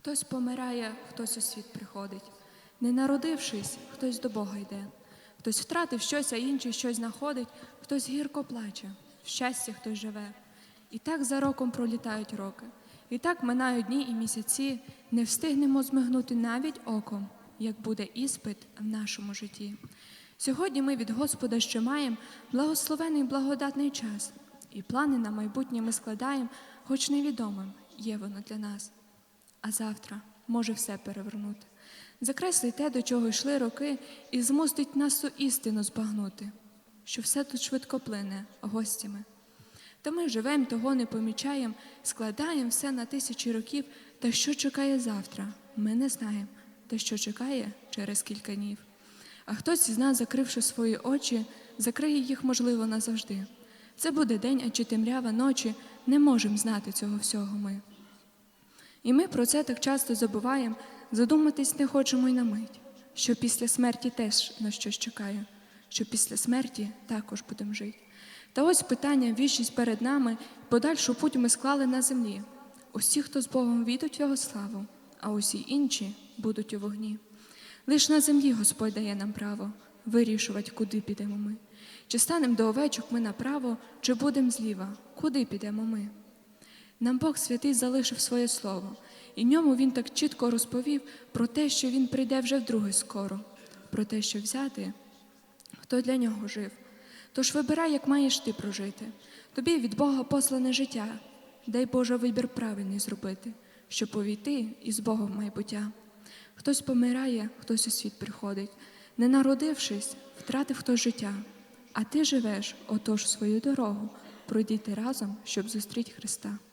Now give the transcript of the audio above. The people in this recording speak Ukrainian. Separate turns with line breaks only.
Хтось помирає, хтось у світ приходить. Не народившись, хтось до Бога йде. Хтось втратив щось, а інший щось знаходить, хтось гірко плаче, в щастя хтось живе. І так за роком пролітають роки. І так минають дні і місяці, не встигнемо змигнути навіть оком, як буде іспит в нашому житті. Сьогодні ми від Господа ще маємо благословений благодатний час, і плани на майбутнє ми складаємо, хоч невідомим є воно для нас. А завтра може все перевернути. Закреслить те, до чого йшли роки, і змусить нас ту істину збагнути, що все тут швидко плине гостями. Та ми живем, того не помічаємо, складаємо все на тисячі років, та що чекає завтра, ми не знаємо, та що чекає через кілька днів. А хтось із нас, закривши свої очі, закриє їх, можливо, назавжди. Це буде день, а чи темрява ночі, не можемо знати цього всього ми. І ми про це так часто забуваємо, задуматись не хочемо й на мить, що після смерті теж на щось чекає, що після смерті також будемо жити. Та ось питання, вічність перед нами, подальшу путь ми склали на землі. Усі, хто з Богом війдуть його славу, а усі інші будуть у вогні. Лиш на землі Господь дає нам право вирішувати, куди підемо ми. Чи станемо до овечок ми направо, чи будемо зліва, куди підемо ми. Нам Бог святий залишив своє слово, і ньому він так чітко розповів про те, що він прийде вже вдруге скоро, про те, що взяти, хто для нього жив. Тож вибирай, як маєш ти прожити. Тобі від Бога послане життя. Дай Боже вибір правильний зробити, щоб увійти із Богом майбуття. Хтось помирає, хтось у світ приходить. Не народившись, втратив хтось життя. А ти живеш, отож свою дорогу, пройдіти разом, щоб зустріти Христа.